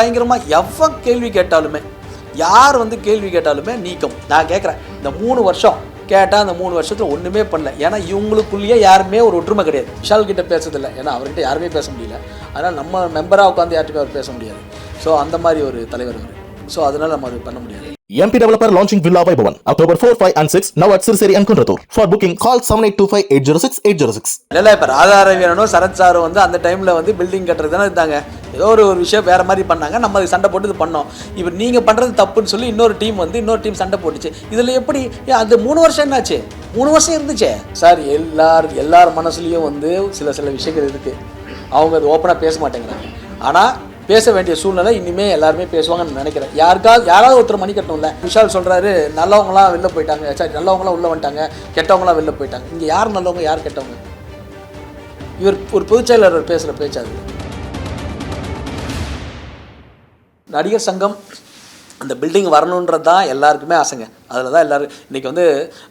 பயங்கரமாக எவ்வளோ கேள்வி கேட்டாலுமே யார் வந்து கேள்வி கேட்டாலுமே நீக்கம். நான் கேட்குறேன் இந்த மூணு வருஷம் கேட்டால் அந்த மூணு வருஷத்தில் ஒன்றுமே பண்ணல. ஏன்னா இவங்களுக்குள்ளேயே யாருமே ஒரு ஒற்றுமை கிடையாது. விஷால் கிட்ட பேசுறதில்ல. ஏன்னா அவர்கிட்ட யாருமே பேச முடியல. அதனால் நம்ம மெம்பராக உட்காந்து யார்கிட்டயுமே அவர் பேச முடியாது. ஸோ அந்த மாதிரி ஒரு தலைவர் அவர் ஸோ அதனால் நம்ம அது பண்ண முடியாது. MP developer launching Villa Vaibhavan October 4, 5 and 6 now at Sirseri and Kunratur. For booking call 7825-806-806. இல்லை இப்போ ராதார வீரனும் சரத் சாரும் வந்து அந்த டைமில் வந்து பில்டிங் கட்டுறது தானே இருந்தாங்க ஏதோ ஒரு ஒரு விஷயம் வேறு மாதிரி பண்ணாங்க. நம்ம அதை சண்டை போட்டு இது பண்ணோம். இப்போ நீங்கள் பண்ணுறது தப்புன்னு சொல்லி இன்னொரு டீம் வந்து இன்னொரு டீம் சண்டை போட்டுச்சு. இதில் எப்படி ஏன் அது மூணு வருஷம் என்னாச்சு? மூணு வருஷம் இருந்துச்சே. சார் எல்லார் எல்லார் மனசுலேயும் வந்து சில சில விஷயங்கள் இருக்குது அவங்க அது ஓப்பனாக பேச மாட்டேங்கிறாங்க. ஆனால் பேச வேண்டிய சூழ்நிலை இனிமே எல்லாருமே பேசுவாங்கன்னு நினைக்கிறேன். யாருக்காவது யாராவது ஒருத்தர் மணி கட்டணும்ல. விஷால் சொல்கிறாரு நல்லவங்களாம் வெளில போயிட்டாங்க. சரி நல்லவங்களாம் உள்ளே வந்துட்டாங்க. கெட்டவங்களாம் வெளில போயிட்டாங்க. இங்கே யார் நல்லவங்க யார் கெட்டவங்க? இவர் ஒரு பொதுச்செயலாளர் பேசுகிற பேச்சாது நடிகர் சங்கம் அந்த பில்டிங் வரணுன்றது தான் எல்லாருக்குமே ஆசைங்க. அதில் தான் எல்லோரும் இன்றைக்கி வந்து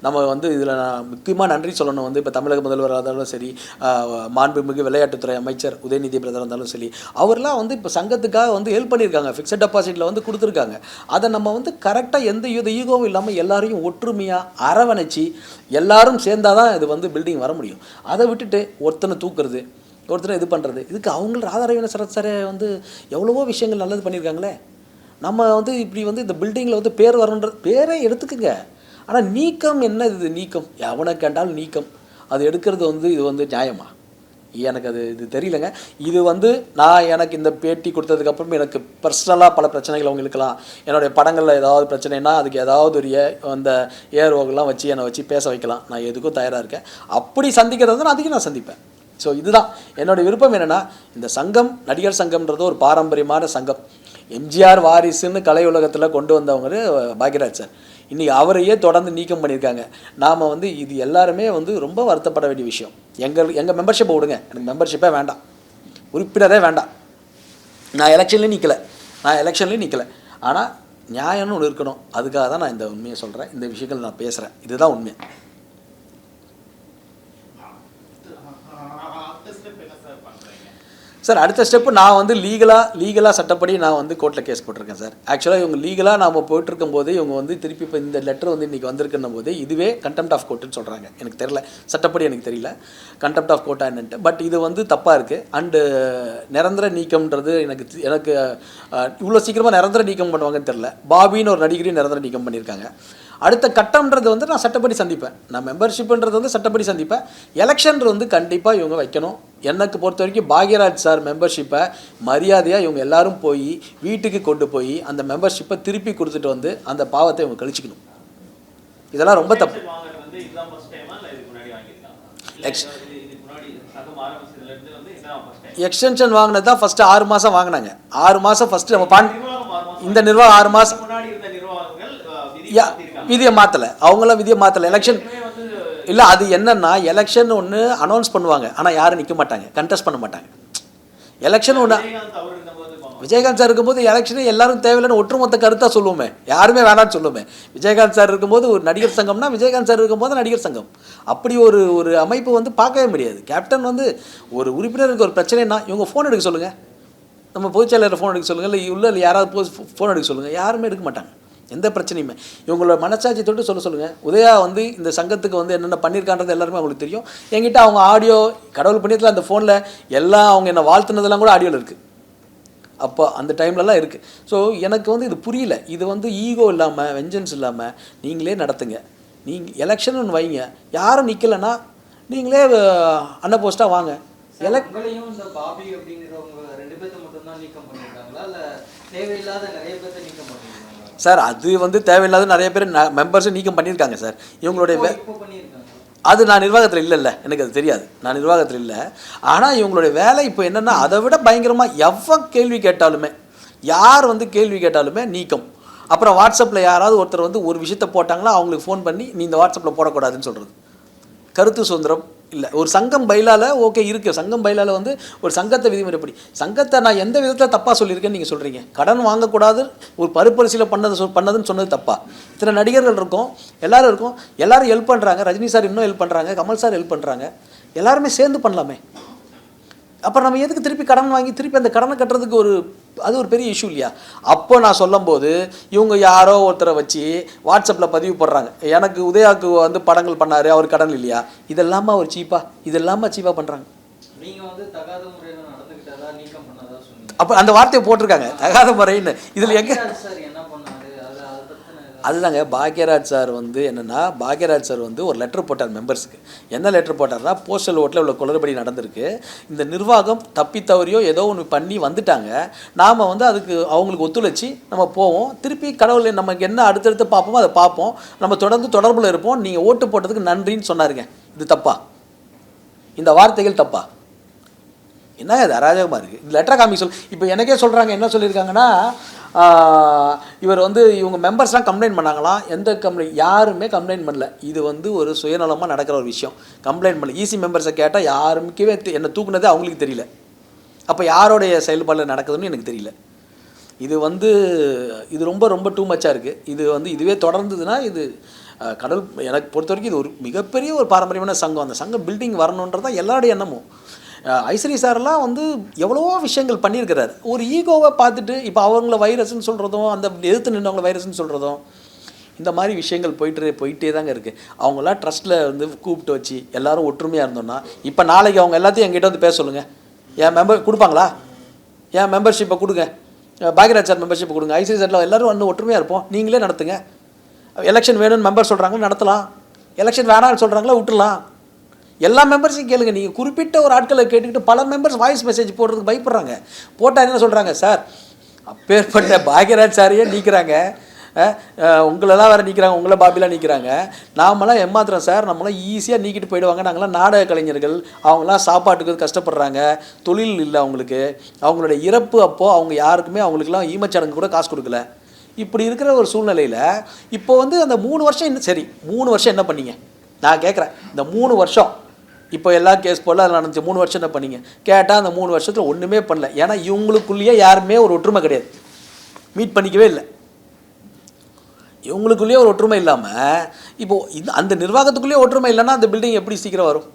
நம்ம வந்து இதில் நான் முக்கியமாக நன்றி சொல்லணும். வந்து இப்போ தமிழக முதல்வராக இருந்தாலும் சரி மாண்புமிகு விளையாட்டுத்துறை அமைச்சர் உதயநிதி பிரதர் இருந்தாலும் சரி அவர்லாம் வந்து இப்போ சங்கத்துக்காக வந்து ஹெல்ப் பண்ணியிருக்காங்க. ஃபிக்ஸட் டெபாசிட்டில் வந்து கொடுத்துருக்காங்க. அதை நம்ம வந்து கரெக்டாக எந்த இது ஈகோவும் இல்லாமல் எல்லாரையும் ஒற்றுமையாக அரவணைச்சி எல்லாரும் சேர்ந்தாதான் தான் இது வந்து பில்டிங் வர முடியும். அதை விட்டுட்டு ஒருத்தனை தூக்குறது ஒருத்தனை இது பண்ணுறது இதுக்கு அவங்க ராதாரவின சரத் சாரே வந்து எவ்வளவோ விஷயங்கள் நல்லது பண்ணியிருக்காங்களே. நம்ம வந்து இப்படி வந்து இந்த பில்டிங்கில் வந்து பேர் வரணுன்ற பேரே எடுத்துக்குங்க. ஆனால் நீக்கம் என்ன இது? நீக்கம். எவனை கேட்டாலும் நீக்கம். அது எடுக்கிறது வந்து இது வந்து நியாயமா? எனக்கு அது இது தெரியலங்க. இது வந்து நான் எனக்கு இந்த பேட்டி கொடுத்ததுக்கப்புறம் எனக்கு பர்சனலாக பல பிரச்சனைகள் அவங்க இருக்கலாம். என்னுடைய படங்களில் ஏதாவது பிரச்சனைனா அதுக்கு ஏதாவது ஒரு ஏ அந்த ஏர்வோகெல்லாம் வச்சு என்னை வச்சு பேச வைக்கலாம். நான் எதுக்கும் தயாராக இருக்கேன். அப்படி சந்திக்கிறது நான் அதிகம் நான் சந்திப்பேன். ஸோ இதுதான். என்னுடைய விருப்பம் என்னென்னா இந்த சங்கம் நடிகர் சங்கம்ன்றது ஒரு பாரம்பரியமான சங்கம். எம்ஜிஆர் வாரிசுன்னு கலை உலகத்தில் கொண்டு வந்தவங்க பாக்யராஜ் சார். இன்றைக்கி அவரையே தொடர்ந்து நீக்கம் பண்ணியிருக்காங்க. நாம் வந்து இது எல்லாருமே வந்து ரொம்ப வருத்தப்பட வேண்டிய விஷயம். எங்கள் எங்கள் மெம்பர்ஷிப்பை விடுங்க. எனக்கு மெம்பர்ஷிப்பே வேண்டாம். உறுப்பினரே வேண்டாம். நான் எலெக்ஷன்லேயும் நிற்கலை நான் எலெக்ஷன்லேயும் நிற்கல ஆனால் நியாயம்னு ஒன்று இருக்கணும். அதுக்காக தான் நான் இந்த உண்மையை சொல்கிறேன் இந்த விஷயங்கள் நான் பேசுகிறேன் இதுதான் உண்மை. சார் அடுத்த ஸ்டெப்பு நான் வந்து லீகலாக லீகலாக சட்டப்படி நான் வந்து கோர்ட்டில் கேஸ் போட்டிருக்கேன் சார் ஆக்சுவலாக இவங்க லீகலாக நாம் போயிட்டுருக்கும் போது இவங்க வந்து திருப்பி இப்போ இந்த லெட்டர் வந்து இன்றைக்கி வந்திருக்குன்னும் போது இதுவே கண்டெம்ட் ஆஃப் கோர்ட்டுன்னு சொல்கிறாங்க எனக்கு தெரியல. சட்டப்படி எனக்கு தெரியல. கண்டெம்ட் ஆஃப் கோர்ட்டா என்னன்ட்டு. பட் இது வந்து தப்பாக இருக்குது அண்டு uh, நிரந்தர நீக்கம்ன்றது எனக்கு எனக்கு uh, இவ்வளோ சீக்கிரமாக நிரந்தர நீக்கம் பண்ணுவாங்கன்னு தெரில பாபின்னு ஒரு நடிகரையும் நிரந்தர நீக்கம் பண்ணியிருக்காங்க. அடுத்த கட்டம்ன்றது வந்து நான் சட்டப்படி சந்திப்பேன். நான் மெம்பர்ஷிப்ன்றது வந்து சட்டப்படி சந்திப்பேன். எலெக்ஷன்றது வந்து கண்டிப்பாக இவங்க வைக்கணும். எனக்கு பொறுத்த வரைக்கும் பாக்யராஜ் சார் மெம்பர்ஷிப்பை மரியாதையாக இவங்க எல்லாரும் போய் வீட்டுக்கு கொண்டு போய் அந்த மெம்பர்ஷிப்பை திருப்பி கொடுத்துட்டு வந்து அந்த பாவத்தை இவங்க கழிச்சிக்கணும். இதெல்லாம் ரொம்ப தப்பு. எக்ஸ்டென்ஷன் வாங்கினது தான் ஃபஸ்ட்டு ஆறு மாதம் வாங்கினாங்க. ஆறு மாதம் ஃபஸ்ட்டு நம்ம பான் இந்த நிர்வாகம் ஆறு மாதம் யா விதியை மாற்றலை அவங்களாம் விதியை மாற்றலை எலெக்ஷன் இல்லை அது என்னன்னா எலெக்ஷன் ஒன்று அனௌன்ஸ் பண்ணுவாங்க. ஆனால் யாரும் நிற்க மாட்டாங்க. கண்டெஸ்ட் பண்ண மாட்டாங்க. எலெக்ஷன் ஒன்று விஜயகாந்த் சார் இருக்கும்போது எலெக்ஷனே எல்லாரும் தேவையில்லைன்னு ஒட்டுமொத்த கருத்தாக சொல்லுவோமே. யாருமே வேணாம்னு சொல்லுவோமே. விஜயகாந்த் சார் இருக்கும்போது ஒரு நடிகர் சங்கம்னா விஜயகாந்த் சார் இருக்கும்போது நடிகர் சங்கம். அப்படி ஒரு ஒரு அமைப்பு வந்து பார்க்கவே முடியாது. கேப்டன் வந்து ஒரு உறுப்பினருக்கு ஒரு பிரச்சனைனா இவங்க ஃபோன் எடுக்க சொல்லுங்கள் நம்ம பொதுச்செயலாளர் ஃபோன் எடுக்க சொல்லுங்கள் இல்லை உள்ள இல்லை யாராவது ஃபோன் எடுக்க சொல்லுங்கள் யாருமே எடுக்க மாட்டாங்க. எந்த பிரச்சனையுமே. இவங்களோட மனசாட்சி தொட்டு சொல்ல சொல்லுங்கள் உதயா வந்து இந்த சங்கத்துக்கு வந்து என்னென்ன பண்ணியிருக்கான்றது எல்லாருமே அவங்களுக்கு தெரியும். என்கிட்ட அவங்க ஆடியோ கடவுள் பண்ணியத்தில் அந்த ஃபோனில் எல்லாம் அவங்க என்ன வாழ்த்துனதெல்லாம் கூட ஆடியோவில் இருக்குது அப்போ அந்த டைம்லலாம் இருக்குது ஸோ எனக்கு வந்து இது புரியல. இது வந்து ஈகோ இல்லாமல் வெஞ்சன்ஸ் இல்லாமல் நீங்களே நடத்துங்க. நீங்கள் எலெக்ஷன் ஒன்று வைங்க. யாரும் நிற்கலைன்னா நீங்களே அன்ன போஸ்ட்டாக வாங்க. எலெக் உங்களையும் இந்த பாபி அப்படிங்கிறவங்க ரெண்டு பேர்த்த மட்டும் தான் நீக்கம் பண்ணிருக்காங்களா இல்ல தேவையில்லாத நிறைய பேர்த்த நீக்கம் பண்ணிருக்காங்களா சார் அது வந்து தேவையில்லாத நிறைய பேர் மெம்பர்ஸும் நீக்கம் பண்ணியிருக்காங்க சார். இவங்களுடைய அது நான் நிர்வாகத்தில் இல்லைல்ல. எனக்கு அது தெரியாது. நான் நிர்வாகத்தில் இல்லை. ஆனால் இவங்களுடைய வேலை இப்போ என்னென்னா அதை விட பயங்கரமாக எவன் கேள்வி கேட்டாலுமே யார் வந்து கேள்வி கேட்டாலுமே நீக்கம். அப்புறம் வாட்ஸ்அப்பில் யாராவது ஒருத்தர் வந்து ஒரு விஷயத்த போட்டாங்கன்னா அவங்களுக்கு ஃபோன் பண்ணி நீ இந்த வாட்ஸ்அப்பில் போடக்கூடாதுன்னு சொல்கிறது கருத்து சுதந்திரம் இல்லை. ஒரு சங்கம் பயிலால் ஓகே இருக்குது சங்கம் பயிலால் வந்து ஒரு சங்கத்தை விதிமுறைப்படி. சங்கத்தை நான் எந்த விதத்தில் தப்பாக சொல்லியிருக்கேன்னு நீங்கள் சொல்கிறீங்க கடன் வாங்கக்கூடாது ஒரு பருப்பரிசியில் பண்ணது சொ பண்ணதுன்னு சொன்னது தப்பா? இத்தனை நடிகர்கள் இருக்கும் எல்லோரும் இருக்கும் எல்லோரும் ஹெல்ப் பண்ணுறாங்க ரஜினி சார் இன்னும் ஹெல்ப் பண்ணுறாங்க கமல் சார் ஹெல்ப் பண்ணுறாங்க எல்லாருமே சேர்ந்து பண்ணலாமே. அப்புறம் நம்ம எதுக்கு திருப்பி கடன் வாங்கி திருப்பி அந்த கடனை கட்டுறதுக்கு ஒரு அது ஒரு பெரிய இஷ்யூ இல்லையா? அப்போ நான் சொல்லும்போது இவங்க யாரோ ஒருத்தரை வச்சு வாட்ஸ்அப்பில் பதிவு போடுறாங்க. எனக்கு உதயாவுக்கு வந்து படங்கள் பண்ணார் அவர் கடன் இல்லையா? இதெல்லாமா அவர் சீப்பா இதெல்லாமா சீப்பாக பண்ணுறாங்க அப்போ அந்த வார்த்தையை போட்டிருக்காங்க. தகாத முறைன்னு. இதில் எங்கே பாக்கியராஜ் சார் என்ன பண்ணாரு அது அதை பத்தின ஏதாவது- அதுதாங்க பாக்யராஜ் சார் வந்து என்னென்னா பாக்யராஜ் சார் வந்து ஒரு லெட்டர் போட்டார் மெம்பர்ஸுக்கு என்ன லெட்டர் போட்டார்னா போஸ்டல் ஓட்டில் உள்ள குளறுபடி நடந்திருக்கு. இந்த நிர்வாகம் தப்பி தவறியோ ஏதோ ஒன்று பண்ணி வந்துட்டாங்க. நாம் வந்து அதுக்கு அவங்களுக்கு ஒத்துழைச்சி நம்ம போவோம். திருப்பி கடவுள் நமக்கு என்ன அடுத்தடுத்து பார்ப்போமோ அதை பார்ப்போம். நம்ம தொடர்ந்து தொடர்பில் இருப்போம். நீங்கள் ஓட்டு போட்டதுக்கு நன்றின்னு சொன்னாருங்க. இது தப்பா? இந்த வார்த்தைகள் தப்பா? என்ன இது அராஜகமாக இருக்குது இந்த லெட்டர் காமி சொல் இப்போ எனக்கே சொல்கிறாங்க என்ன சொல்லியிருக்காங்கன்னா இவர் வந்து இவங்க மெம்பர்ஸ்லாம் கம்ப்ளைண்ட் பண்ணாங்களாம் எந்த கம்ப்ளைண்ட் யாருமே கம்ப்ளைண்ட் பண்ணல. இது வந்து ஒரு சுயநலமாக நடக்கிற ஒரு விஷயம். கம்ப்ளைண்ட் பண்ணல. ஈசி மெம்பர்ஸை கேட்டால் யாருக்குமே என்னை தூக்குனதே அவங்களுக்கு தெரியல. அப்போ யாரோடைய செயல்பாடு நடக்குதுன்னு எனக்கு தெரியல. இது வந்து இது ரொம்ப ரொம்ப டூ மச்சாக இருக்குது இது வந்து இதுவே தொடர்ந்ததுன்னா இது கடல் எனக்கு பொறுத்த வரைக்கும் இது ஒரு மிகப்பெரிய ஒரு பாரம்பரியமான சங்கம். அந்த சங்கம் பில்டிங் வரணுன்றதான் எல்லாருடைய எண்ணமும். ஐஸ்வரி சார்லாம் வந்து எவ்வளவோ விஷயங்கள் பண்ணியிருக்கிறார். ஒரு ஈகோவை பார்த்துட்டு இப்போ அவங்கள வைரஸ்ன்னு சொல்கிறதும் அந்த எதிர்த்து நின்றவங்கள வைரஸ்ன்னு சொல்கிறதும் இந்த மாதிரி விஷயங்கள் போயிட்டு போயிட்டே தாங்க இருக்குது அவங்களாம் ட்ரஸ்ட்டில் வந்து கூப்பிட்டு வச்சு எல்லாரும் ஒற்றுமையாக இருந்தோம்னா இப்போ நாளைக்கு அவங்க எல்லாத்தையும் எங்கிட்ட வந்து பேச சொல்லுங்கள் என் மெம்பர் கொடுப்பாங்களா? என் மெம்பர்ஷிப்பை கொடுங்க. பாக்யராஜ் சார் மெம்பர்ஷிப் கொடுங்க. ஐசிஐ சார் எல்லோரும் வந்து ஒற்றுமையாக இருப்போம். நீங்களே நடத்துங்க. எலெக்ஷன் வேணும்னு மெம்பர் சொல்கிறாங்க நடத்தலாம். எலெக்ஷன் வேணாம்னு சொல்கிறாங்களா விட்டுலாம் எல்லா மெம்பர்ஸையும் கேளுங்க. நீங்கள் குறிப்பிட்ட ஒரு ஆட்களை கேட்டுக்கிட்டு பல மெம்பர்ஸ் வாய்ஸ் மெசேஜ் போடுறதுக்கு பயப்படுறாங்க. போட்டால் என்ன சொல்கிறாங்க சார் அப்பேற்பட்ட பாக்யராஜ் சாரையே நீக்கிறாங்க. உங்களெல்லாம் வேறு நிற்கிறாங்க உங்களை பாபிலாம் நிற்கிறாங்க நாமெல்லாம் ஏமாத்துறோம் சார். நம்மளாம் ஈஸியாக நீக்கிட்டு போயிடுவாங்க. நாங்களாம் நாடக கலைஞர்கள். அவங்களாம் சாப்பாட்டுக்கு கஷ்டப்படுறாங்க. தொழில் இல்லை அவங்களுக்கு. அவங்களுடைய இறப்பு அப்போது அவங்க யாருக்குமே அவங்களுக்குலாம் ஈமச்சடங்கு கூட காசு கொடுக்கல. இப்படி இருக்கிற ஒரு சூழ்நிலையில் இப்போ வந்து அந்த மூணு வருஷம் இன்னும் சரி மூணு வருஷம் என்ன பண்ணீங்க? நான் கேட்குறேன் இந்த மூணு வருஷம் இப்போ எல்லா கேஸ் போல அதில் நடந்துச்சு. மூணு வருஷம் என்ன பண்ணீங்க. கேட்டால் அந்த மூணு வருஷத்தில் ஒன்றுமே பண்ணல. ஏன்னா இவங்களுக்குள்ளேயே யாருமே ஒரு ஒற்றுமை கிடையாது. மீட் பண்ணிக்கவே இல்லை. இவங்களுக்குள்ளேயே ஒரு ஒற்றுமை இல்லாமல் இப்போது இது அந்த நிர்வாகத்துக்குள்ளேயே ஒற்றுமை இல்லைன்னா அந்த பில்டிங் எப்படி சீக்கிரம் வரும்?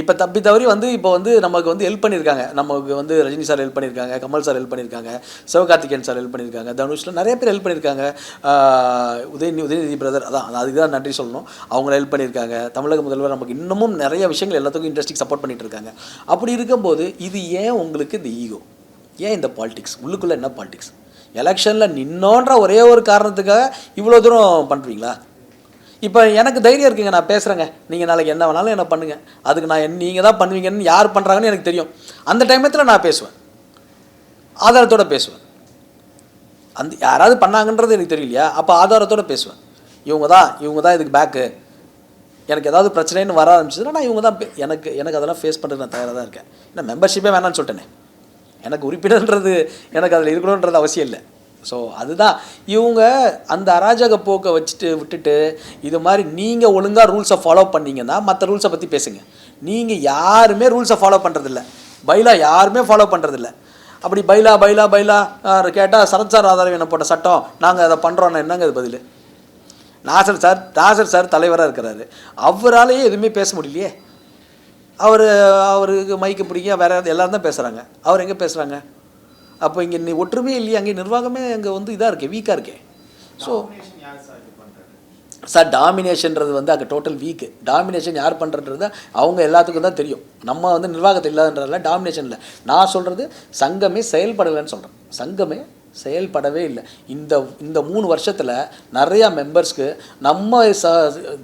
இப்போ தப்பி தவறி வந்து இப்போ வந்து நமக்கு வந்து ஹெல்ப் பண்ணியிருக்காங்க நமக்கு வந்து ரஜினி சார் ஹெல்ப் பண்ணியிருக்காங்க கமல் சார் ஹெல்ப் பண்ணியிருக்காங்க சிவகார்த்திகேயன் சார் ஹெல்ப் பண்ணியிருக்காங்க தனுஷில் நிறைய பேர் ஹெல்ப் பண்ணியிருக்காங்க உதயநி உதயநிதி உதயநிதி பிரதர் அதான் அதுக்கு தான் நன்றி சொல்லணும். அவங்கள ஹெல்ப் பண்ணியிருக்காங்க தமிழக முதல்வர் நமக்கு இன்னமும் நிறைய விஷயங்கள் எல்லாத்துக்கும் இண்டஸ்ட்ரிக்கு சப்போர்ட் பண்ணிட்டு இருக்காங்க. அப்படி இருக்கும்போது இது ஏன் உங்களுக்கு இந்த ஈகோ ஏன் இந்த பாலிடிக்ஸ் உள்ளுக்குள்ளே என்ன பாலிடிக்ஸ் எலெக்ஷனில் நின்னோன்ற ஒரே ஒரு காரணத்துக்காக இவ்வளோ தூரம் பண்ணுறீங்களா இப்போ எனக்கு தைரியம் இருக்குங்க நான் பேசுகிறேங்க நீங்கள் நாளைக்கு என்ன வேணாலும் என்ன பண்ணுங்கள் அதுக்கு நான் என் நீங்கள் தான் பண்ணுவீங்கன்னு யார் பண்ணுறாங்கன்னு எனக்கு தெரியும். அந்த டைமத்தில் நான் பேசுவேன். ஆதாரத்தோட பேசுவேன். அந்த யாராவது பண்ணாங்கன்றது எனக்கு தெரியலையா? அப்போ ஆதாரத்தோட பேசுவேன். இவங்க தான் இவங்க தான் இதுக்கு பேக்கு எனக்கு ஏதாவது பிரச்சனைன்னு வர ஆரம்பிச்சதுன்னா நான் இவங்க தான் எனக்கு எனக்கு அதெல்லாம் ஃபேஸ் பண்ணுறது நான் தயாராக தான் இருக்கேன். ஏன்னா மெம்பர்ஷிப்பே வேணாம்னு சொல்லிட்டேனே. எனக்கு உறுப்பினர்ன்றது எனக்கு அதில் இருக்கணுன்றது அவசியம் இல்லை. ஸோ அதுதான். இவங்க அந்த அராஜக போக்கை வச்சுட்டு விட்டுட்டு இது மாதிரி நீங்கள் ஒழுங்காக ரூல்ஸை ஃபாலோ பண்ணீங்கன்னா மற்ற ரூல்ஸை பற்றி பேசுங்க. நீங்கள் யாருமே ரூல்ஸை ஃபாலோ பண்ணுறதில்ல பைலா யாருமே ஃபாலோ பண்ணுறதில்ல அப்படி பைலா பைலா பைலா கேட்டால் சரத் சார் ஆதாரம் போட்ட சட்டம்? நாங்கள் அதை பண்ணுறோன்னா என்னங்க அது பதில்? நாசர் சார் நாசர் சார் தலைவராக இருக்கிறாரு. அவராலேயே எதுவுமே பேச முடியலையே. அவர் அவருக்கு மைக்கு பிடிக்க வேறு எல்லோரும் தான் பேசுகிறாங்க அவர் எங்கே பேசுகிறாங்க அப்போ இங்கே நீ ஒற்றுமையே இல்லையே அங்கே நிர்வாகமே அங்கே வந்து இதாக இருக்கே வீக்காக இருக்கே. ஸோ சார் டாமினேஷன்றது வந்து அங்கே டோட்டல் வீக்கு டாமினேஷன் யார் பண்ணுறன்றது அவங்க எல்லாத்துக்கும் தான் தெரியும். நம்ம வந்து நிர்வாகத்தில் இல்லாதன்றதுல டாமினேஷன் இல்லை. நான் சொல்கிறது சங்கமே செயல்படலைன்னு சொல்கிறேன் சங்கமே செயல்படவே இல்லை. இந்த இந்த மூணு வருஷத்தில் நிறையா மெம்பர்ஸ்க்கு நம்ம ச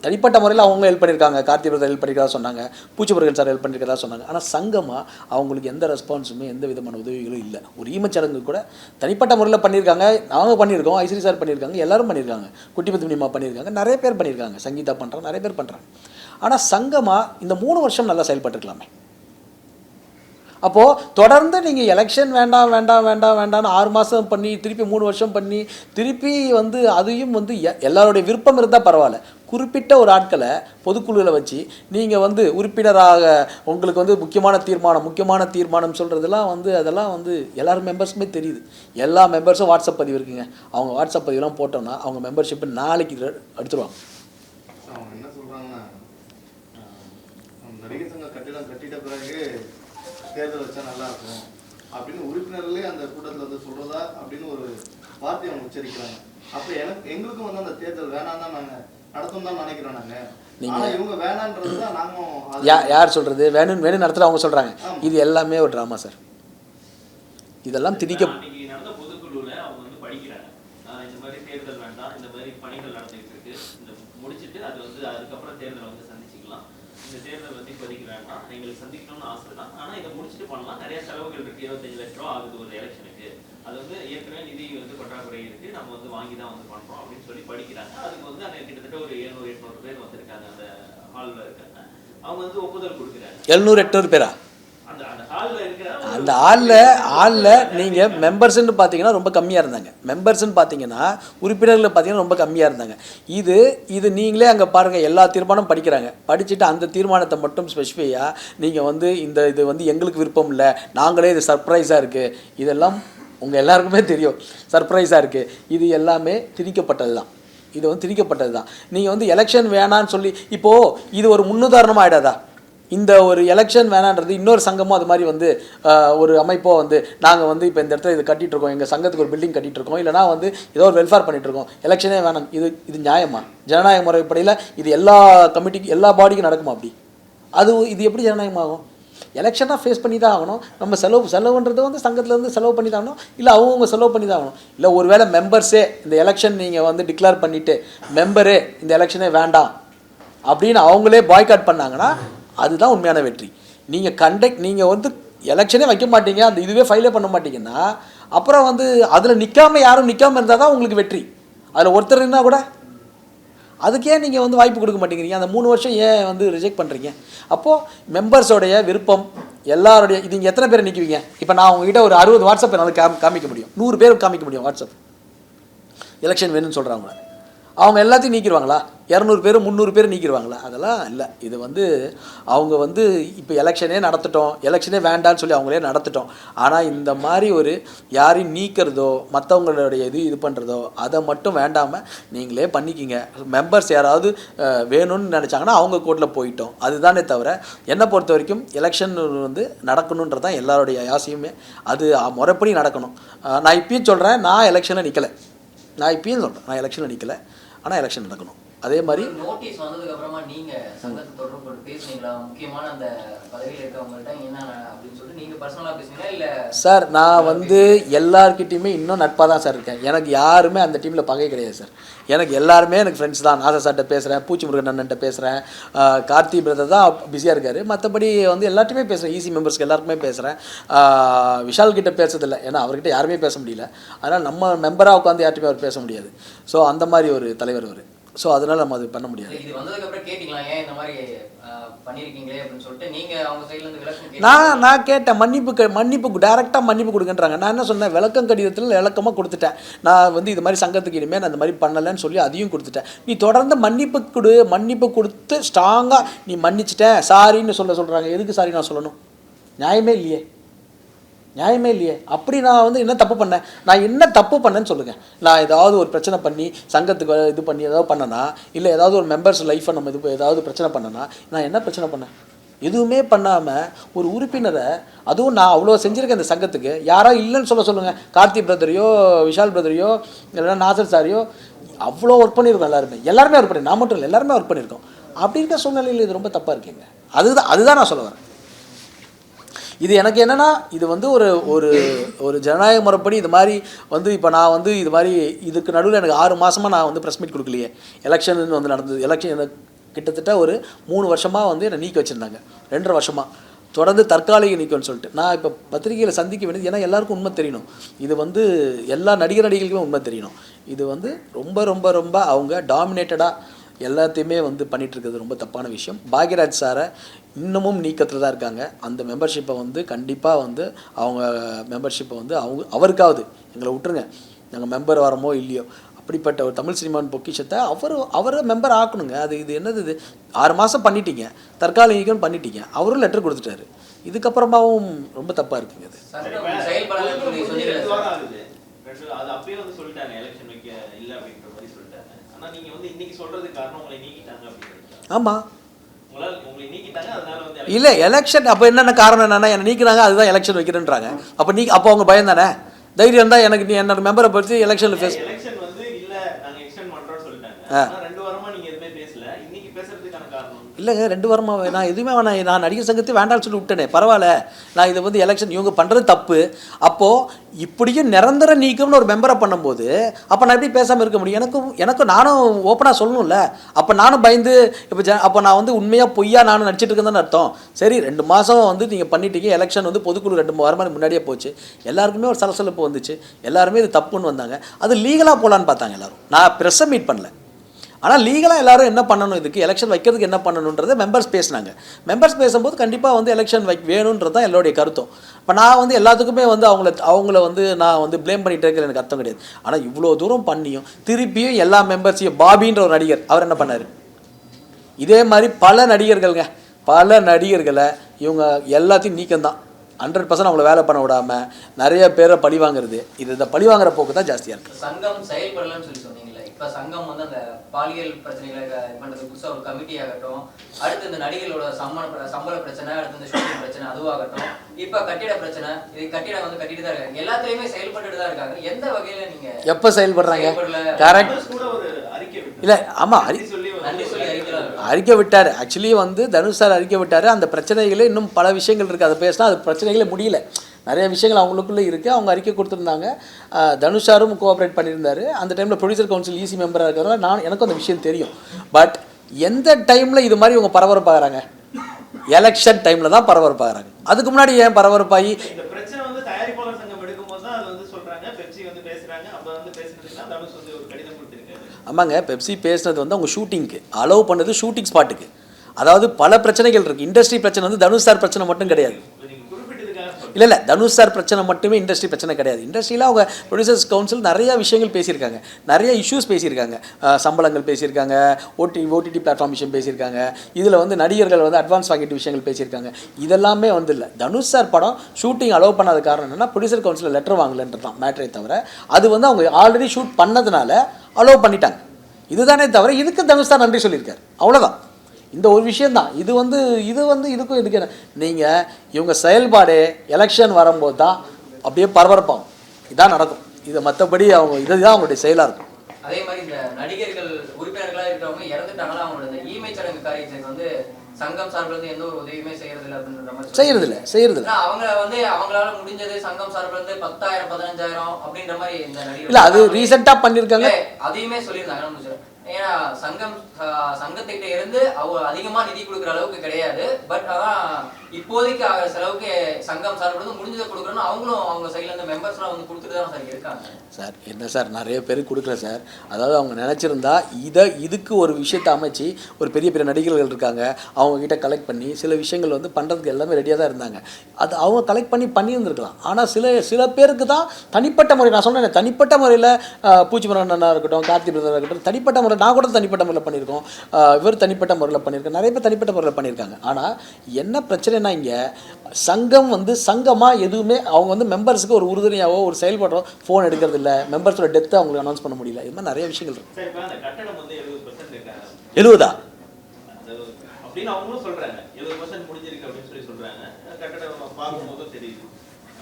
தனிப்பட்ட முறையில் அவங்க ஹெல்ப் பண்ணியிருக்காங்க. கார்த்தி பிரதர் ஹெல்ப் பண்ணியிருக்கிறதா சொன்னாங்க. பூச்சிமுருகன் சார் ஹெல்ப் பண்ணியிருக்கதா சொன்னாங்க. ஆனால் சங்கமாக அவங்களுக்கு எந்த ரெஸ்பான்ஸுமே எந்த விதமான உதவிகளும் இல்லை. ஒரு ஈமச்சடங்கு கூட தனிப்பட்ட முறையில் பண்ணியிருக்காங்க. நாங்கள் பண்ணியிருக்கோம். ஐஸ்வரி சார் பண்ணியிருக்காங்க. எல்லோரும் பண்ணியிருக்காங்க. குட்டி பத்தினிமா பண்ணியிருக்காங்க. நிறைய பேர் பண்ணியிருக்காங்க. சங்கீதா பண்ணுறாங்க நிறைய பேர் பண்ணுறாங்க ஆனால் சங்கமாக இந்த மூணு வருஷம் நல்லா செயல்பட்டுருக்கலாமே. அப்போது தொடர்ந்து நீங்கள் எலெக்ஷன் வேண்டாம் வேண்டாம் வேண்டாம் வேண்டாம்னு ஆறு மாதம் பண்ணி திருப்பி மூணு வருஷம் பண்ணி திருப்பி வந்து அதையும் வந்து எ- எல்லாருடைய விருப்பம் இருந்தால் பரவாயில்ல. குறிப்பிட்ட ஒரு ஆட்களை பொதுக்குழுவில் வச்சு நீங்கள் வந்து உறுப்பினராக உங்களுக்கு வந்து முக்கியமான தீர்மானம் முக்கியமான தீர்மானம் சொல்கிறதெல்லாம் வந்து அதெல்லாம் வந்து எல்லார் மெம்பர்ஸுமே தெரியுது. எல்லா மெம்பர்ஸும் வாட்ஸ்அப் பதிவு இருக்குங்க. அவங்க வாட்ஸ்அப் பதிவுலாம் போட்டோம்னா அவங்க மெம்பர்ஷிப்பு நாளைக்கு எடுத்துருவாங்க அவங்க என்ன சொல்றாங்கன்னா ஆஹ், நடிகர் சங்க கட்டிடம் கட்டிட்ட பிறகு தேர்தல் வச்சா நல்லா இருக்கும் அப்படின்னு உறுப்பினர்களே அந்த கூட்டத்துல வந்து சொல்றதா அப்படின்னு ஒரு வார்த்தையை அவங்க உச்சரிக்கிறாங்க. அப்ப எனக்கு எங்களுக்கும் வந்து அந்த தேர்தல் வேணாம் தான் நாங்க நடத்தும் தான் நினைக்கிறோம் நாங்க. நீங்க- ஆனா இவங்க வேணான்றது தான் நாங்களும் அதை- யா யார் சொல்கிறது வேணும் வேணும் நடத்துகிற அவங்க சொல்கிறாங்க ஆமா. இது எல்லாமே ஒரு ட்ராமா சார். இதெல்லாம் திணிக்க அன்னைக்கு நடந்த பொதுக்குழுல அவங்க வந்து படிக்கிறாங்க. ஆஹ் இந்த மாதிரி தேர்தல் வேண்டாம் இந்த மாதிரி பணிகள் நடந்துட்டு இருக்கு. இந்த முடிச்சிட்டு அது வந்து அதுக்கப்புறம் தேர்தல் வந்து சந்திச்சுக்கலாம். இந்த தேர்தல் வந்து இப்போதைக்கு வேண்டாம் எங்களுக்கு சந்திக்கணும்னு ஆசை தான். ஆனா இதை முடிச்சிட்டு பண்ணலாம் நிறைய செலவுகள் இருக்கு. இருபத்தஞ்சு லட்ச ரூபா ஆகுது ஒரு எலெக்ஷனுக்கு. அது வந்து ஏற்கனவே நிதி வந்து பற்றாக்குறை இருக்கு. நம்ம வந்து வாங்கி தான் வந்து பண்றோம் அப்படின்னு சொல்லி படிக்கிறாங்க. அதுக்கு வந்து அன்னைக்கு கிட்டத்தட்ட ஒரு எழுநூறு எட்நூறு பேர் வந்திருக்காங்க. அந்த ஹால்ல இருக்காங்க. அவங்க வந்து ஒப்புதல் கொடுக்குறாங்க. எழுநூறு எட்நூறு பேரா? அந்த அந்த ஹால்ல அந்த ஆளில் ஆளில் நீங்கள் மெம்பர்ஸ்ன்னு பார்த்தீங்கன்னா ரொம்ப கம்மியாக இருந்தாங்க. மெம்பர்ஸ்ன்னு பார்த்தீங்கன்னா உறுப்பினர்கள் பார்த்தீங்கன்னா ரொம்ப கம்மியாக இருந்தாங்க. இது இது நீங்களே அங்கே பாருங்கள் எல்லா தீர்மானம் படிக்கிறாங்க. படிச்சுட்டு அந்த தீர்மானத்தை மட்டும் ஸ்பெசிஃபையாக நீங்கள் வந்து இந்த இது வந்து எங்களுக்கு விருப்பம் இல்லை நாங்களே இது சர்ப்ரைஸாக இருக்குது இதெல்லாம் உங்கள் எல்லாருக்குமே தெரியும். சர்ப்ரைஸாக இருக்குது இது எல்லாமே திணிக்கப்பட்டது தான் இது வந்து திணிக்கப்பட்டது தான் நீங்கள் வந்து எலெக்ஷன் வேணான்னு சொல்லி இப்போது இது ஒரு முன்னுதாரணமாக ஆகிடாதா இந்த ஒரு எலெக்ஷன் வேணான்றது இன்னொரு சங்கமும் அது மாதிரி வந்து ஒரு அமைப்போ வந்து நாங்கள் வந்து இப்போ இந்த இடத்துல இது கட்டிட்டு இருக்கோம். எங்கள் சங்கத்துக்கு ஒரு பில்டிங் கட்டிட்டு இருக்கோம். இல்லைனா வந்து ஏதோ ஒரு வெல்ஃபேர் பண்ணிட்டு இருக்கோம். எலெக்ஷனே வேணாம். இது இது நியாயமா? ஜனநாயக முறைப்படையில் இது எல்லா கமிட்டிக்கு எல்லா பாடிக்கும் நடக்குமா அப்படி? அது இது எப்படி ஜனநாயகமாகும்? எலெக்ஷனாக ஃபேஸ் பண்ணி தான் ஆகணும். நம்ம செலவு செலவுன்றது வந்து சங்கத்துலேருந்து செலவு பண்ணி தான் ஆகணும். இல்லை அவங்கவுங்க செலவு பண்ணி தான் ஆகணும். இல்லை ஒருவேளை மெம்பர்ஸே இந்த எலெக்ஷன் நீங்கள் வந்து டிக்ளேர் பண்ணிவிட்டு மெம்பரே இந்த எலெக்ஷனே வேண்டாம் அப்படின்னு அவங்களே பாய்காட் பண்ணாங்கன்னா அதுதான் உண்மையான வெற்றி. நீங்கள் கண்டக்ட் நீங்கள் வந்து எலெக்ஷனே வைக்க மாட்டீங்க அந்த இதுவே ஃபைலே பண்ண மாட்டீங்கன்னா அப்புறம் வந்து அதில் நிற்காம யாரும் நிற்காமல் இருந்தால் தான் உங்களுக்கு வெற்றி. அதில் ஒருத்தர் இருந்தால் கூட அதுக்கே நீங்கள் வந்து வாய்ப்பு கொடுக்க மாட்டேங்கிறீங்க. அந்த மூணு வருஷம் ஏன் வந்து ரிஜெக்ட் பண்ணுறீங்க அப்போது மெம்பர்ஸோடைய விருப்பம் எல்லாருடைய இது இங்கே எத்தனை பேர் நிற்குவீங்க இப்போ நான் உங்ககிட்ட ஒரு அறுபது வாட்ஸ்அப் என்னால் காமிக்க முடியும். நூறு பேர் காமிக்க முடியும் வாட்ஸ்அப் எலெக்ஷன் வேணும்னு சொல்கிறாங்க அவங்க எல்லாத்தையும் நீக்கிடுவாங்களா? இரநூறு பேர் முந்நூறு பேர் நீக்கிடுவாங்களா? அதெல்லாம் இல்லை. இது வந்து அவங்க வந்து இப்போ எலெக்ஷனே நடத்திட்டோம். எலெக்ஷனே வேண்டான்னு சொல்லி அவங்களே நடத்திட்டோம். ஆனால் இந்த மாதிரி ஒரு யாரையும் நீக்கிறதோ மற்றவங்களுடைய இது இது பண்ணுறதோ அதை மட்டும் வேண்டாமல் நீங்களே பண்ணிக்கிங்க. மெம்பர்ஸ் யாராவது வேணும்னு நினச்சாங்கன்னா அவங்க கோர்ட்டில் போயிட்டோம். அதுதானே தவிர என்னை பொறுத்த வரைக்கும் எலெக்ஷன் வந்து நடக்கணுன்றது தான் எல்லாருடைய ஆசையுமே. அது முறைப்படி நடக்கணும். நான் இப்பயும் சொல்கிறேன் நான் எலெக்ஷனில் நிற்கலை நான் இப்பயும் சொல்கிறேன் நான் எலெக்ஷனில் நிற்கலை ஆனால் எலெக்ஷன் நடக்கணும். அதே மாதிரி நோட்டீஸ் வந்ததுக்கு அப்புறமா நீங்க சங்கத்தை தொடர்பு கொண்டு பேசுனீங்களா? முக்கியமான அந்த பதவியில் இருக்கவங்கள்ட்ட என்ன அப்படின்னு சொல்லிட்டு நீங்க பர்சனலா பேசுனீங்களா? இல்ல சார் நான் வந்து எல்லார்கிட்டயுமே இன்னும் நட்பாக தான் சார் இருக்கேன். எனக்கு யாருமே அந்த டீமில் பகை கிடையாது சார். எனக்கு எல்லாருமே எனக்கு ஃப்ரெண்ட்ஸ் தான். நாசா சார்கிட்ட பேசுகிறேன் பூச்சி முருகன் அண்ணன்ட்ட பேசுகிறேன் கார்த்தி பிரதர் தான் பிஸியாக இருக்கார். மற்றபடி வந்து எல்லார்ட்டையுமே பேசுகிறேன் ஈசி மெம்பர்ஸ்க்கு எல்லாருக்குமே பேசுகிறேன் விஷால் கிட்ட பேசுறதில்ல. ஏன்னா அவர்கிட்ட யாருமே பேச முடியல. அதனால் நம்ம மெம்பராக உட்காந்து யார்ட்டையுமே அவர் பேச முடியாது. ஸோ அந்த மாதிரி ஒரு தலைவர் அவர். ஸோ அதனால் நம்ம அது பண்ண முடியாது. நான் நான் கேட்டேன் மன்னிப்பு மன்னிப்பு டேரெக்டாக மன்னிப்பு கொடுங்கன்றாங்க. நான் என்ன சொன்னேன்? விளக்கம் கடிதத்தில் விளக்கமாக கொடுத்துட்டேன். நான் வந்து இது மாதிரி சங்கத்துக்கு இனிமேல் நான் இந்த மாதிரி பண்ணலைன்னு சொல்லி அதையும் கொடுத்துட்டேன். நீ தொடர்ந்து மன்னிப்பு கொடு மன்னிப்பு கொடுத்து ஸ்ட்ராங்காக நீ மன்னிச்சிட்டேன் சாரின்னு சொல்ல சொல்கிறாங்க எதுக்கு சாரி நான் சொல்லணும்? நியாயமே இல்லையே. நியாயமே இல்லையே. அப்படி நான் வந்து என்ன தப்பு பண்ணேன்? நான் என்ன தப்பு பண்ணேன்னு சொல்லுங்கள் நான் ஏதாவது ஒரு பிரச்சனை பண்ணி சங்கத்துக்கு இது பண்ணி ஏதாவது பண்ணனா இல்லை ஏதாவது ஒரு மெம்பர்ஸ் லைஃப்பை நம்ம இது ஏதாவது பிரச்சனை பண்ணனா நான் என்ன பிரச்சனை பண்ணேன்? எதுவுமே பண்ணாமல் ஒரு உறுப்பினரை அதுவும் நான் அவ்வளோ செஞ்சுருக்கேன் இந்த சங்கத்துக்கு. யாரோ இல்லைன்னு சொல்ல சொல்லுங்கள் கார்த்தி பிரதரையோ விஷால் பிரதரையோ இல்லைன்னா நாசர் சாரையோ அவ்வளோ ஒர்க் பண்ணியிருக்கோம் எல்லாருமே. எல்லாருமே ஒர்க் பண்ணி நான் மட்டும் இல்லை எல்லாருமே ஒர்க் பண்ணியிருக்கோம். அப்படி இருக்க சூழ்நிலையில் இது ரொம்ப தப்பாக இருக்கீங்க. அதுதான் அதுதான் நான் சொல்ல வரேன். இது எனக்கு என்னென்னா இது வந்து ஒரு ஒரு ஒரு ஜனநாயக முறைப்படி இது மாதிரி வந்து இப்போ நான் வந்து இது மாதிரி இதுக்கு நடுவில் எனக்கு ஆறு மாதமாக நான் வந்து ப்ரெஸ் மீட் கொடுக்கலையே. எலெக்ஷன் வந்து நடந்தது. எலெக்ஷன் எனக்கு கிட்டத்தட்ட ஒரு மூணு வருஷமாக வந்து என்னை நீக்கி வச்சுருந்தாங்க. ரெண்டரை வருஷமாக தொடர்ந்து தற்காலிக நீக்கம்னு சொல்லிட்டு. நான் இப்போ பத்திரிகையில் சந்திக்க வேண்டியது ஏன்னா எல்லாருக்கும் உண்மை தெரியணும். இது வந்து எல்லா நடிகர் நடிகைகளுக்குமே உண்மை தெரியணும். இது வந்து ரொம்ப ரொம்ப ரொம்ப அவங்க டாமினேட்டடாக எல்லாத்தையுமே வந்து பண்ணிகிட்ருக்கிறது ரொம்ப தப்பான விஷயம். பாக்யராஜ் சாரை இன்னமும் நீக்கத்தில் தான் இருக்காங்க. அந்த மெம்பர்ஷிப்பை வந்து கண்டிப்பாக வந்து அவங்க மெம்பர்ஷிப்பை வந்து அவங்க அவருக்காவது எங்களை விட்டுருங்க. நாங்கள் மெம்பர் வரமோ இல்லையோ. அப்படிப்பட்ட ஒரு தமிழ் சினிமான் பொக்கிஷத்தை அவர் அவரை மெம்பர் ஆக்கணுங்க. அது இது என்னது இது? ஆறு மாதம் பண்ணிட்டீங்க. தற்காலிகம் பண்ணிட்டீங்க. அவரும் லெட்டர் கொடுத்துட்டாரு. இதுக்கப்புறமாவும் ரொம்ப தப்பாக இருக்குங்க அது. ஆமாம் இல்லை எலெக்ஷன் அப்போ என்னென்ன காரணம் என்னன்னா என்னை நீக்கினாங்க அதுதான் எலெக்ஷன் வைக்கிறேன்றாங்க. அப்போ நீ அப்போ அவங்க பயம் தானே? தைரியம் இருந்தால் எனக்கு நீ என்னோட மெம்பரை பற்றி எலெக்ஷனில் சொல்லிட்டாங்க. ஆ. ரெண்டு வாரமா இல்லைங்க ரெண்டு வாரமாக நான் எதுவுமே வேணாம். நான் நடிகர் சங்கத்தை வேண்டாம்னு சொல்லி விட்டேனே பரவாயில்ல. நான் இதை வந்து எலெக்ஷன் இவங்க பண்ணுறது தப்பு. அப்போது இப்படியும் நிரந்தர நீக்கம்னு ஒரு மெம்பரை பண்ணும்போது அப்போ நான் எப்படி பேசாமல் இருக்க முடியும்? எனக்கும் எனக்கும் நானும் ஓப்பனாக சொல்லணும்ல. அப்போ நானும் பயந்து இப்போ ஜ அப்போ நான் வந்து உண்மையாக பொய்யா நானும் நடிச்சிட்டு இருக்கேன்னு அர்த்தம். சரி ரெண்டு மாதம் வந்து நீங்கள் பண்ணிட்டீங்க. எலெக்ஷன் வந்து பொதுக்குழு ரெண்டு வாரமாக முன்னாடியே போச்சு. எல்லாருக்குமே ஒரு சலசலப்பு வந்துச்சு. எல்லாருமே இது தப்புன்னு வந்தாங்க. அது லீகலாக போகலான்னு பார்த்தாங்க எல்லோரும். நான் ப்ரெஸ்ஸை மீட் பண்ணல. ஆனால் லீகலாக எல்லாரும் என்ன பண்ணணும்? இதுக்கு எலெக்ஷன் வைக்கிறதுக்கு என்ன பண்ணணுன்றதை மெம்பர்ஸ் பேசினாங்க. மெம்பர்ஸ் பேசும்போது கண்டிப்பாக வந்து எலெக்ஷன் வை வேணுன்றது தான் என்னுடைய கருத்தும். இப்போ நான் வந்து எல்லாத்துக்குமே வந்து அவங்கள அவங்கள வந்து நான் வந்து ப்ளேம் பண்ணிட்டு இருக்கிற எனக்கு அர்த்தம் கிடையாது. ஆனால் இவ்வளோ தூரம் பண்ணியும் திருப்பியும் எல்லா மெம்பர்ஸையும் பாபின்ற ஒரு நடிகர் அவர் என்ன பண்ணார்? இதே மாதிரி பல நடிகர்கள்ங்க பல நடிகர்களை இவங்க எல்லாத்தையும் நீக்கம்தான். ஹண்ட்ரட் பர்சன்ட் அவங்கள வேலை பண்ண விடாமல் நிறைய பேரை பழி வாங்குறது. இது இந்த பழி வாங்குற போக்கு தான் ஜாஸ்தியாக இருக்குது இப்ப சங்கம் வந்து அந்த பாலியல் பிரச்சனைகளை க- இது பண்றது புதுசா ஒரு கமிட்டி ஆகட்டும். அடுத்து இந்த நடிகளோட சம்பள சம்பள பிரச்சனை அடுத்து இந்த ஷூட்டிங் பிரச்சனை அதுவாகட்டும். இப்ப கட்டிட பிரச்சனை இது கட்டிடம் வந்து கட்டிட்டு தான் இருக்காங்க. எல்லாத்துலயுமே செயல்பட்டுட்டு தான் இருக்காங்க. எந்த வகையில நீங்க எப்போ செயல்படுறாங்க? கரெக்ட் Members கூட ஒரு அறிக்கை விட்டு இல்லை ஆமாம் அறிக்கை விட்டார். ஆக்சுவலி வந்து தனுஷ் சார் அறிக்கை விட்டார். அந்த பிரச்சனைகளே இன்னும் பல விஷயங்கள் இருக்குது அதை பேசினா அது பிரச்சனைகளே முடியல. நிறைய விஷயங்கள் அவங்களுக்குள்ளே இருக்குது அவங்க அறிக்கை கொடுத்துருந்தாங்க. அஹ் தனுஷ் சாரும் கோஆப்ரேட் பண்ணியிருந்தாரு. அந்த டைமில் ப்ரொடியூசர் கவுன்சில் ஈசி மெம்பராக இருக்கிறதால நான் எனக்கும் அந்த விஷயம் தெரியும். பட் எந்த டைமில் இது மாதிரி இவங்க பரபரப்பாகிறாங்க எலெக்ஷன் டைமில் தான் பரபரப்பாகிறாங்க அதுக்கு முன்னாடி ஏன் பரபரப்பாகி ஆமாங்க. பெப்சி பேசுனது வந்து அவங்க ஷூட்டிங்க்கு அலோவ் பண்ணது ஷூட்டிங் ஸ்பாட்டுக்கு அதாவது பல பிரச்சனைகள் இருக்குது இண்டஸ்ட்ரி பிரச்சனை வந்து தனுஷ் சார் பிரச்சனை மட்டும் கிடையாது இப்ப நீங்க குறிப்பிட்டதுக்காக சொல்றேன். இல்லை இல்லை தனுஷ் சார் பிரச்சனை மட்டுமே இண்டஸ்ட்ரி பிரச்சனை கிடையாது. இண்டஸ்ட்ரியில் அவங்க ப்ரொடியூசர்ஸ் கவுன்சில் நிறைய விஷயங்கள் பேசியிருக்காங்க. நிறைய இஷ்யூஸ் பேசியிருக்காங்க. சம்பளங்கள் பேசியிருக்காங்க. ஓடி ஓடிடி பிளாட்ஃபார்ம் விஷயம் பேசியிருக்காங்க. இதில் வந்து நடிகர்கள் வந்து அட்வான்ஸ் வாங்கிட்டு விஷயங்கள் பேசியிருக்காங்க. இதெல்லாமே வந்து இல்லை. தனுஷ் சார் படம் ஷூட்டிங் அலோவ் பண்ணாத காரணம் என்னன்னா ப்ரொடியூசர் கவுன்சில் லெட்டர் வாங்கலன்றது தான் மேட்டரை தவிர அது வந்து அவங்க ஆல்ரெடி ஷூட் பண்ணதுனால அலோவ் பண்ணிட்டாங்க. இதுதானே தவிர இதுக்கு தனுஷ் சார் நன்றி சொல்லியிருக்காரு. அவ்வளோதான் இந்த ஒரு விஷயந்தான் இது வந்து இது வந்து இதுக்கும் இதுக்கு என்ன? நீங்கள் இவங்க செயல்பாடு எலெக்ஷன் வரும்போது தான் அப்படியே பரபரப்பாகும். இதான் நடக்கும். இது மற்றபடி அவங்க இதுதான் அவங்களுடைய செயலாக இருக்கும். அதே மாதிரி இந்த நடிகர்கள் உறுப்பினர்களா இருக்கிறவங்க இறந்துட்டாங்களா? அவங்களோட இந்த ஈமை சடங்கு காரியத்துக்கு வந்து சங்கம் சார்பில் இருந்து எந்த ஒரு உதவியுமே செய்யறது இல்லை அப்படின்ற மாதிரி செய்யறதில்ல செய்யறதில்ல. அவங்க வந்து அவங்களால முடிஞ்சது சங்கம் சார்பில் இருந்து பத்தாயிரம் பதினஞ்சாயிரம் அப்படின்ற மாதிரி இந்த நடிகர் இல்லை அது ரீசெண்டாக பண்ணியிருக்காங்க அதையுமே சொல்லியிருந்தாங்க. ஏன்னா சங்கம் சங்கத்திட்ட இருந்து அவ அதிகமா நிதி கொடுக்குற அளவுக்கு கிடையாது. பட் அதான் இப்போதைக்கு ஆகிற செலவுக்கு சங்கம் சார்பில் முடிஞ்சதை கொடுக்குறோன்னு அவங்களும் அவங்க சைட்ல இருந்து மெம்பர்ஸ்லாம் வந்து கொடுத்துட்டு தான் சார் இருக்காங்க. சார் என்ன சார் நிறைய பேர் கொடுக்கல சார். அதாவது அவங்க நினச்சிருந்தா இதை இதுக்கு ஒரு விஷயத்தை அமைச்சு ஒரு பெரிய பெரிய நடிகர்கள் இருக்காங்க. அவங்க கிட்ட கலெக்ட் பண்ணி சில விஷயங்கள் வந்து பண்ணுறதுக்கு எல்லாமே ரெடியாக தான் இருந்தாங்க. அது அவங்க கலெக்ட் பண்ணி பண்ணியிருந்துருக்கலாம். ஆனால் சில சில பேருக்கு தான் தனிப்பட்ட முறை நான் சொன்னேன் தனிப்பட்ட முறையில் பூச்சிமரன் அண்ணா இருக்கட்டும் கார்த்தி பிரதர் இருக்கட்டும் தனிப்பட்ட முறை நான் கூட தனிப்பட்ட முறையில் பண்ணியிருக்கோம். இவர் தனிப்பட்ட முறையில் பண்ணியிருக்கேன் நிறைய பேர் தனிப்பட்ட முறையில் பண்ணியிருக்காங்க. ஆனால் என்ன பிரச்சனைனா இங்கே சங்கம் வந்து சங்கமாக எதுவுமே அவங்க வந்து மெம்பர்ஸுக்கு ஒரு உறுதுணையாவோ ஒரு செயல்படுறோம் ஃபோன் எடுக்கிறது இல்லை. மெம்பர்ஸோட டெத்தை அவங்களுக்கு அனௌன்ஸ் பண்ண முடியல. இது மாதிரி நிறைய விஷயங்கள் இருக்கு. எழுபது அப்படின்னு அவங்களும் சொல்றாங்க. எழுபது பர்சன்ட் முடிஞ்சிருக்கு அப்படின்னு சொல்லி சொல்றாங்க. கட்டடம் பார்க்கும்போதும் தெரியுது.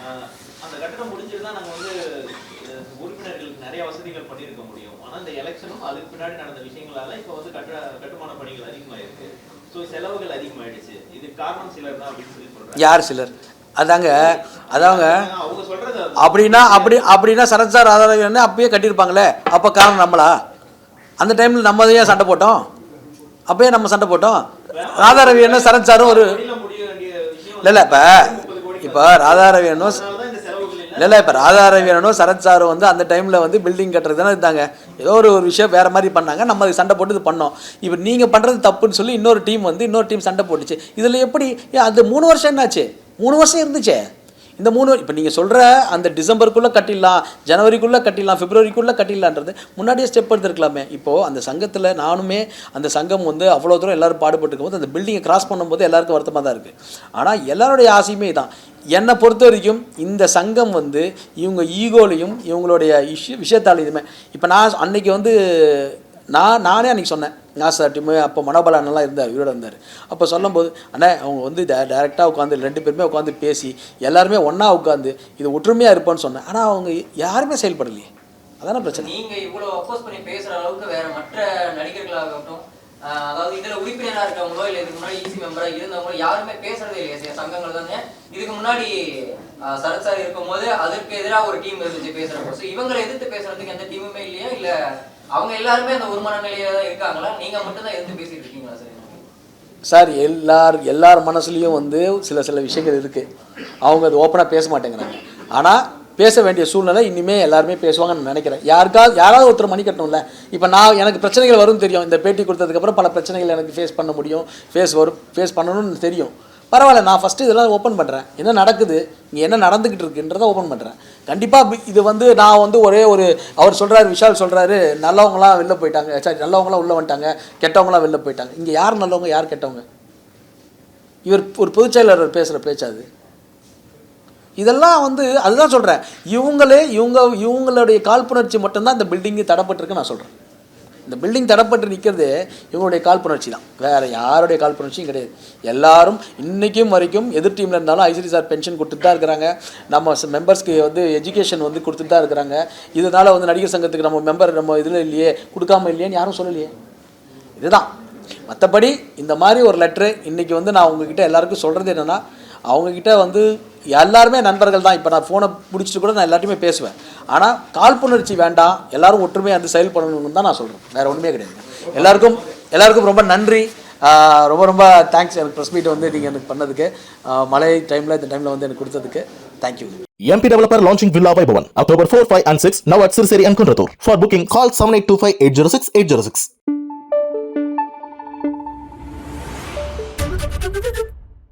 ஆஹ் அந்த கட்டடம் முடிஞ்சிருந்தா நாங்க வந்து அஹ், உறுப்பினர்களுக்கு நிறைய வசதிகள் பண்ணியிருக்க முடியும். ஆனா இந்த எலெக்ஷனும் அதுக்கு பின்னாடி நடந்த விஷயங்களால இப்ப வந்து கட்ட கட்டுமான பணிகள் அதிகமாயிருக்கு. ஸோ செலவுகள் அதிகமாயிடுச்சு. இதுக்கு காரணம் சிலர் தான் அப்படின்னு சொல்லி சொல்றாங்க. யார் சிலர்? அதாங்க அதாங்க. அப்படின்னா அப்படி அப்படின்னா சரத் சார் ஆதாரம் அப்பயே கட்டியிருப்பாங்களே. அப்போ காரணம் நம்மளா? அந்த டைமில் நம்ம ஏன் சண்டை போட்டோம்? அப்பயே நம்ம சண்டை போட்டோம். ராதாரவி என்ன சரத் சாரும் ஒரு இல்லை இல்லை இப்போ இப்போ ராதாரவி செலவுகள் இல்லை இப்போ ராதாரவியனும் சரத் சாரும் வந்து அந்த டைமில் வந்து பில்டிங் கட்டுறது தானே இருந்தாங்க ஏதோ ஒரு ஒரு விஷயம் வேறு மாதிரி பண்ணாங்க. நம்ம அதுக்கு சண்டை போட்டு இது பண்ணோம். இப்போ நீங்கள் பண்ணுறது தப்புன்னு சொல்லி இன்னொரு டீம் வந்து இன்னொரு டீம் சண்டை போட்டுச்சு. இதில் எப்படி ஏன் அது மூணு வருஷம் என்னாச்சு? மூணு வருஷம் இருந்துச்சே. இந்த மூணு இப்போ நீங்கள் சொல்கிற அந்த டிசம்பருக்குள்ளே கட்டிடலாம் ஜனவரிக்குள்ளே கட்டிடலாம் பிப்ரவரிக்குள்ளே கட்டிடலான்றது முன்னாடியே ஸ்டெப் எடுத்துருக்கலாமே. இப்போது அந்த சங்கத்தில் நானுமே அந்த சங்கம் வந்து அவ்வளோ தூரம் எல்லோரும் பாடுபட்டுக்கும் போது அந்த பில்டிங்கை கிராஸ் பண்ணும்போது எல்லாருக்கும் வருத்தமாக தான் இருக்குது ஆனால் எல்லாருடைய ஆசையுமே தான் என்னை பொறுத்த வரைக்கும் இந்த சங்கம் வந்து இவங்க ஈகோலையும் இவங்களுடைய இஷ்யூ விஷயத்தாலையுமே. இப்போ நான் அன்னைக்கு வந்து நான் நானே அன்னைக்கு சொன்னேன். நாசா டீமு அப்போ மனோபல அண்ணெல்லாம் இருந்தார் இவரோட இருந்தார். அப்போ சொல்லும்போது அண்ணே அவங்க வந்து டேரெக்டாக உட்காந்து ரெண்டு பேருமே உட்காந்து பேசி எல்லாருமே ஒன்றா உட்காந்து இது ஒற்றுமையாக இருப்போன்னு சொன்னேன். ஆனால் அவங்க யாருமே செயல்படலையே. அதான பிரச்சனை. நீங்க இவ்வளவு அப்போஸ் பண்ணி பேசுற அளவுக்கு வேற மற்ற நடிகர்களாகட்டும் அதாவது இதுல உறுப்பினரா இருக்கவங்களோ இல்ல இதுக்கு முன்னாடி ஈசி மெம்பரா இருந்தவங்களோ யாருமே பேசுறதே இல்லையா. சில சங்கங்கள் தானே. இதுக்கு முன்னாடி சரத் சார் இருக்கும்போது அதற்கு எதிராக ஒரு டீம் இருந்துச்சு பேசுறப்போ. ஸோ இவங்களை எதிர்த்து பேசுறதுக்கு எந்த டீமுமே இல்லையா? இல்ல அவங்க எல்லாருமே அந்த ஒரு மனநிலையில தான் இருக்காங்களா? நீங்க மட்டும் தான் பேசிட்டு இருக்கீங்களா சார்? சார் எல்லார் எல்லார் மனசுலேயும் வந்து சில சில விஷயங்கள் இருக்குது அவங்க அது ஓப்பனாக பேச மாட்டேங்கிறாங்க. ஆனால் பேச வேண்டிய சூழ்நிலை இனிமேல் எல்லாருமே பேசுவாங்கன்னு நினைக்கிறேன். யாருக்காவது யாராவது ஒருத்தர் மணி கட்டணும்ல. இப்போ நான் எனக்கு பிரச்சனைகள் வரும்னு தெரியும். இந்த பேட்டி கொடுத்ததுக்கப்புறம் பல பிரச்சனைகள் எனக்கு ஃபேஸ் பண்ண முடியும். ஃபேஸ் வரும் ஃபேஸ் பண்ணணும்னு தெரியும். பரவாயில்ல நான் ஃபஸ்ட்டு இதெல்லாம் ஓப்பன் பண்ணுறேன் என்ன நடக்குது? இங்கே என்ன நடந்துக்கிட்டு இருக்குன்றதை ஓப்பன் பண்ணுறேன் கண்டிப்பாக இது வந்து நான் வந்து ஒரே ஒரு அவர் சொல்கிறாரு விஷால் சொல்கிறாரு நல்லவங்களாம் வெளில போயிட்டாங்க. சாரி நல்லவங்களாம் உள்ளே வந்துட்டாங்க கெட்டவங்களாம் வெளில போயிட்டாங்க. இங்கே யார் நல்லவங்க யார் கெட்டவங்க? இவர் ஒரு பொதுச்செயலாளர் பேசுகிற பேச்சாது இதெல்லாம் வந்து அதுதான் சொல்கிறேன் இவங்களே இவங்க இவங்களுடைய காழ்ப்புணர்ச்சி மட்டும்தான் இந்த பில்டிங்கு தடப்பட்டிருக்கு நான் சொல்கிறேன் இந்த பில்டிங் தடப்பட்டு நிற்கிறது இவங்களுடைய காழ்ப்புணர்ச்சி தான். வேறு யாருடைய காழ்ப்புணர்ச்சியும் கிடையாது. எல்லாரும் இன்றைக்கும் வரைக்கும் எதிர் டீமில் இருந்தாலும் ஐசிடி சார் பென்ஷன் கொடுத்துட்டு தான் இருக்கிறாங்க. நம்ம மெம்பர்ஸ்க்கு வந்து எஜுகேஷன் வந்து கொடுத்துட்டு தான் இருக்கிறாங்க. இதனால் வந்து நடிகர் சங்கத்துக்கு நம்ம மெம்பர் நம்ம இதில் இல்லையே கொடுக்காம இல்லையேன்னு யாரும் சொல்லலையே. இதுதான். மற்றபடி இந்த மாதிரி ஒரு லெட்ரு இன்றைக்கி வந்து நான் உங்ககிட்ட எல்லாருக்கும் சொல்கிறது என்னென்னா அவங்கக்கிட்ட வந்து எல்லாருமே நண்பர்கள் தான். இப்போ நான் ஃபோனை பிடிச்சிட்டு கூட நான் எல்லாருமே பேசுவேன். ஆனால் காழ்ப்புணர்ச்சி வேண்டாம். எல்லாரும் ஒற்றுமையாக வந்து செயல் தான் நான் சொல்கிறேன் வேறு ஒன்றுமே கிடையாது. எல்லாருக்கும் எல்லாருக்கும் ரொம்ப நன்றி. ரொம்ப ரொம்ப தேங்க்ஸ் எனக்கு ப்ரெஸ் மீட் வந்து நீங்கள் எனக்கு பண்ணதுக்கு. மழை டைமில் இந்த டைமில் வந்து எனக்கு கொடுத்ததுக்கு thank you MP Developer launching Villa by Bhavan, October 4, 5 and 6, now at Sirseri and Kundratur. For booking, call 7825 806 806.